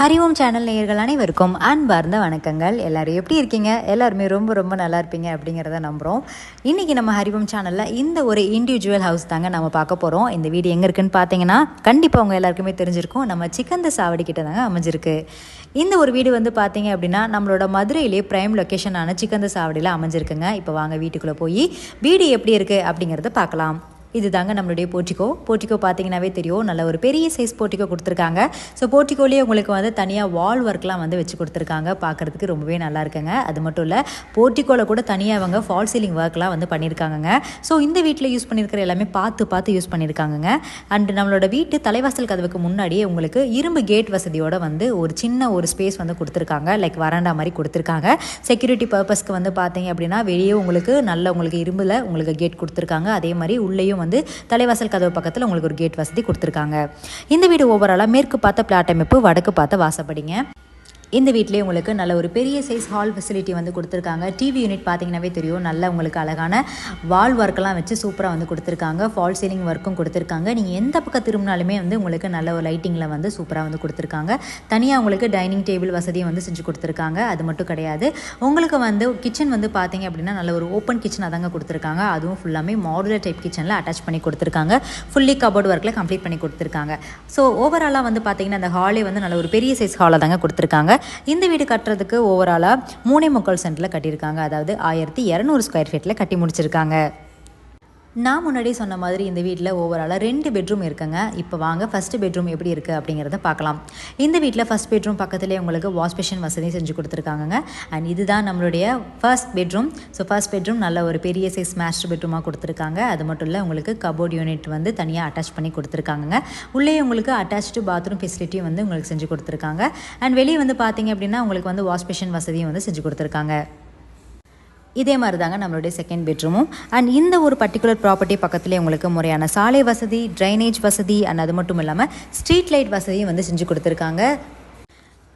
Hariom channel நேயர்கள் அனைவருக்கும் அன்பார்ந்த வணக்கங்கள். எல்லோரும் எப்படி இருக்கீங்க? எல்லாருமே ரொம்ப ரொம்ப நல்லா இருப்பீங்க அப்படிங்கிறத நம்புகிறோம் இன்றைக்கி நம்ம ஹரிஓம் சேனலில் இந்த ஒரு இண்டிவிஜுவல் ஹவுஸ் தாங்க நம்ம பார்க்க போகிறோம் இந்த வீடு எங்கே இருக்குன்னு பார்த்தீங்கன்னா கண்டிப்பாக உங்கள் எல்லாருக்குமே தெரிஞ்சிருக்கும். நம்ம சிக்கந்த சாவடி கிட்ட தாங்க அமைஞ்சிருக்கு. இந்த ஒரு வீடு வந்து பார்த்தீங்க அப்படின்னா நம்மளோட மதுரையிலே ப்ரைம் லொக்கேஷனான சிக்கந்த சாவடியில் அமைஞ்சிருக்குங்க. இப்போ வாங்க வீட்டுக்குள்ளே போய் வீடு எப்படி இருக்குது அப்படிங்கிறத பார்க்கலாம். இது தாங்க நம்மளுடைய போர்ட்டிகோ போர்ட்டிகோ பார்த்தீங்கன்னாவே தெரியும் நல்ல ஒரு பெரிய சைஸ் போர்ட்டிகோ கொடுத்துருக்காங்க. ஸோ போர்ட்டிகோலேயே உங்களுக்கு வந்து தனியாக வால் ஒர்க்லாம் வந்து வச்சு கொடுத்துருக்காங்க. பார்க்குறதுக்கு ரொம்பவே நல்லா இருக்குங்க. அது மட்டும் இல்லை போர்ட்டிகோவில் கூட தனியாக அவங்க ஃபால் சீலிங் ஒர்க்லாம் வந்து பண்ணியிருக்காங்கங்க ஸோ இந்த வீட்டில் யூஸ் பண்ணியிருக்கிற எல்லாமே பார்த்து பார்த்து யூஸ் பண்ணியிருக்காங்கங்க அண்ட் நம்மளோட வீட்டு தலைவாசல் கதவுக்கு முன்னாடியே உங்களுக்கு இரும்பு கேட் வசதியோடு வந்து ஒரு சின்ன ஒரு ஸ்பேஸ் வந்து கொடுத்துருக்காங்க. லைக் வராண்டா மாதிரி கொடுத்துருக்காங்க. செக்யூரிட்டி பர்பஸ்க்கு வந்து பார்த்தீங்க அப்படின்னா வெளியே உங்களுக்கு நல்ல உங்களுக்கு இரும்பில் உங்களுக்கு கேட் கொடுத்துருக்காங்க. அதே மாதிரி உள்ளேயும் வந்து தலைவாசல் கதவு பக்கத்தில் உங்களுக்கு ஒரு கேட் வசதி கொடுத்துருக்காங்க. இந்த வீடு ஓவராலாக மேற்கு பார்த்த பிளாட் அமைப்பு வடக்கு பார்த்த வாசப்படிங்க. இந்த வீட்டிலே உங்களுக்கு நல்ல ஒரு பெரிய சைஸ் ஹால் ஃபெசிலிட்டி வந்து கொடுத்துருக்காங்க. டிவி யூனிட் பார்த்தீங்கன்னாவே தெரியும். நல்ல உங்களுக்கு அழகான வால் ஒர்க்கெல்லாம் வச்சு சூப்பராக வந்து கொடுத்துருக்காங்க. ஃபால் சீலிங் ஒர்க்கும் கொடுத்துருக்காங்க. நீங்கள் எந்த பக்கம் திரும்பினாலுமே வந்து உங்களுக்கு நல்ல ஒரு லைட்டிங்கில் வந்து சூப்பராக வந்து கொடுத்துருக்காங்க. தனியாக உங்களுக்கு டைனிங் டேபிள் வசதியும் வந்து செஞ்சு கொடுத்துருக்காங்க. அது மட்டும் கிடையாது. உங்களுக்கு வந்து கிச்சன் வந்து பார்த்தீங்க அப்படின்னா நல்ல ஒரு ஓப்பன் கிச்சனாக அதாங்க கொடுத்துருக்காங்க. அதுவும் ஃபுல்லாமே மாடுலர் டைப் கிச்சனில் அட்டாச் பண்ணி கொடுத்துருக்காங்க. ஃபுல்லி கபோர்ட் ஒர்க்கில் கம்ப்ளீட் பண்ணி கொடுத்துருக்காங்க. ஸோ ஓவராலாக வந்து பார்த்தீங்கன்னா அந்த ஹாலே வந்து நல்ல ஒரு பெரிய சைஸ் ஹாலை தாங்க கொடுத்துருக்காங்க. இந்த வீடு கட்டுறதுக்கு ஓவராலாக மூணே முக்கால் சென்டில் கட்டியிருக்காங்க. அதாவது ஆயிரத்தி இரநூறு ஸ்கொயர் ஃபீட்டில் கட்டி முடிச்சிருக்காங்க. நான் முன்னாடி சொன்ன மாதிரி இந்த வீட்டில் ஓவராலாக ரெண்டு பெட்ரூம் இருக்குங்க. இப்போ வாங்க ஃபஸ்ட்டு பெட்ரூம் எப்படி இருக்குது அப்படிங்கிறத பார்க்கலாம். இந்த வீட்டில் ஃபஸ்ட் பெட்ரூம் பக்கத்துலேயே உங்களுக்கு வாஷ் பேஷன் வசதி செஞ்சு கொடுத்துருக்காங்க அண்ட் இதுதான் நம்மளுடைய first bedroom so first bedroom நல்ல ஒரு பெரிய சைஸ் மாஸ்டர் பெட்ரூமாக கொடுத்துருக்காங்க. அது மட்டும் இல்லை உங்களுக்கு கபோர்ட் யூனிட் வந்து தனியாக அட்டாச் பண்ணி கொடுத்துருக்காங்க உள்ளே உங்களுக்கு அட்டாச்சு பாத்ரூம் ஃபெசிலிட்டியும் வந்து உங்களுக்கு செஞ்சு கொடுத்துருக்காங்க. அண்ட் வெளியே வந்து பார்த்தீங்க அப்படின்னா உங்களுக்கு வந்து வாஷ் பேஷன் வசதியும் வந்து செஞ்சு கொடுத்துருக்காங்க. இதே மாதிரி தாங்க நம்மளுடைய செகண்ட் பெட்ரூமும் அண்ட் இந்த ஒரு பர்டிகுலர் ப்ராப்பர்ட்டி பக்கத்துலேயே உங்களுக்கு முறையான சாலை வசதி ட்ரைனேஜ் வசதி அண்ட் அது மட்டும் இல்லாமல் ஸ்ட்ரீட் லைட் வசதியும் வந்து செஞ்சு கொடுத்துருக்காங்க.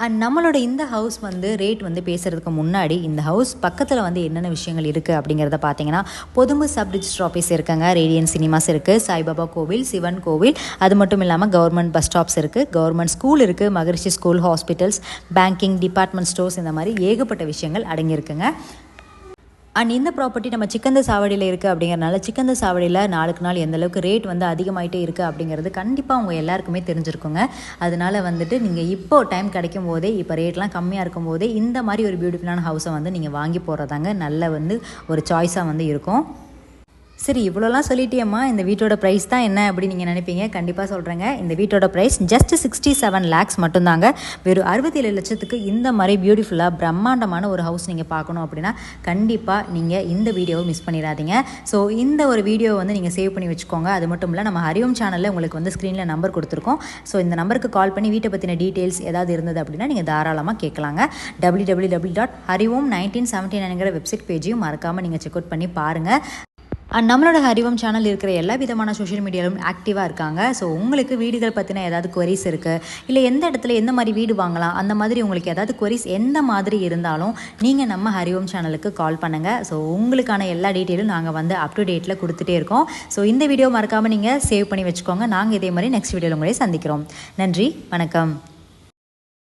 அண்ட் நம்மளோட இந்த ஹவுஸ் வந்து ரேட் வந்து பேசுகிறதுக்கு முன்னாடி இந்த ஹவுஸ் பக்கத்தில் வந்து என்னென்ன விஷயங்கள் இருக்குது அப்படிங்கிறத பார்த்தீங்கன்னா பொதும்பு சப் ரிஜிஸ்டர் ஆஃபீஸ் இருக்காங்க ரேடியன் சினிமாஸ் இருக்குது சாய்பாபா கோவில் சிவன் கோவில் அது மட்டும் இல்லாமல் கவர்மெண்ட் பஸ் ஸ்டாப்ஸ் இருக்குது கவர்மெண்ட் ஸ்கூல் இருக்குது Maharishi school hospitals banking department stores இந்த மாதிரி ஏகப்பட்ட விஷயங்கள் அடங்கியிருக்குங்க. அண்ட் இந்த ப்ராப்பர்ட்டி நம்ம சிக்கந்த சாவடியில் இருக்குது அப்படிங்கிறனால சிக்கந்த சாவடியில் நாளுக்கு நாள் எந்த அளவுக்கு ரேட் வந்து அதிகமாகிட்டே இருக்குது அப்படிங்கிறது கண்டிப்பாக அவங்க எல்லாருக்குமே தெரிஞ்சிருக்குங்க. அதனால வந்துட்டு நீங்கள் இப்போ டைம் கிடைக்கும் போதே இப்போ ரேட்லாம் கம்மியாக இருக்கும் போதே இந்த மாதிரி ஒரு பியூட்டிஃபுல்லான ஹவுஸை வந்து நீங்கள் வாங்கி போகிறதாங்க நல்ல வந்து ஒரு சாய்ஸாக வந்து இருக்கும். சரி இவ்வளோலாம் சொல்லிட்டேம்மா இந்த வீட்டோட ப்ரைஸ் தான் என்ன அப்படின்னு நீங்கள் நினைப்பீங்க? கண்டிப்பாக சொல்கிறேங்க இந்த வீட்டோட price just sixty seven lakhs மட்டும்தாங்க. வெறும் அறுபத்தி ஏழு லட்சத்துக்கு இந்த மாதிரி பியூட்டிஃபுல்லாக பிரம்மாண்டமான ஒரு ஹவுஸ் நீங்கள் பார்க்கணும் அப்படின்னா கண்டிப்பாக நீங்கள் இந்த வீடியோவை மிஸ் பண்ணிடாதீங்க. ஸோ இந்த ஒரு வீடியோவை வந்து நீங்கள் சேவ் பண்ணி வச்சுக்கோங்க. அது மட்டும் இல்லை நம்ம ஹரியோம் சேனலில் உங்களுக்கு வந்து ஸ்க்ரீனில் நம்பர் கொடுத்துருக்கோம். ஸோ இந்த நம்பருக்கு கால் பண்ணி வீட்டை பற்றின டீட்டெயில்ஸ் ஏதாவது இருந்தது அப்படின்னா நீங்கள் தாராளமாக கேட்கலாங்க. W W W dot Hariom nineteen seventy நைனுங்கிற website பேஜையும் மறக்காமல் நீங்கள் செக் அவுட் பண்ணி பாருங்கள் அண்ட் நம்மளோட ஹரிவம் சேனல் இருக்கிற எல்லா விதமான சோஷியல் மீடியாலும் ஆக்டிவாக இருக்காங்க. ஸோ உங்களுக்கு வீடுகள் பற்றின ஏதாவது கொரிஸ் இருக்குது இல்லை எந்த இடத்துல எந்த மாதிரி வீடு வாங்கலாம் அந்த மாதிரி உங்களுக்கு ஏதாவது கொரிஸ் எந்த மாதிரி இருந்தாலும் நீங்கள் நம்ம ஹரிவம் சேனலுக்கு கால் பண்ணுங்கள் ஸோ உங்களுக்கான எல்லா டீட்டெயிலும் நாங்கள் வந்து அப் டு டேட்டில் கொடுத்துட்டே இருக்கோம். ஸோ இந்த வீடியோ மறக்காமல் நீங்கள் சேவ் பண்ணி வச்சுக்கோங்க. நாங்கள் இதே மாதிரி நெக்ஸ்ட் வீடியோவில் உங்களை சந்திக்கிறோம். நன்றி வணக்கம்.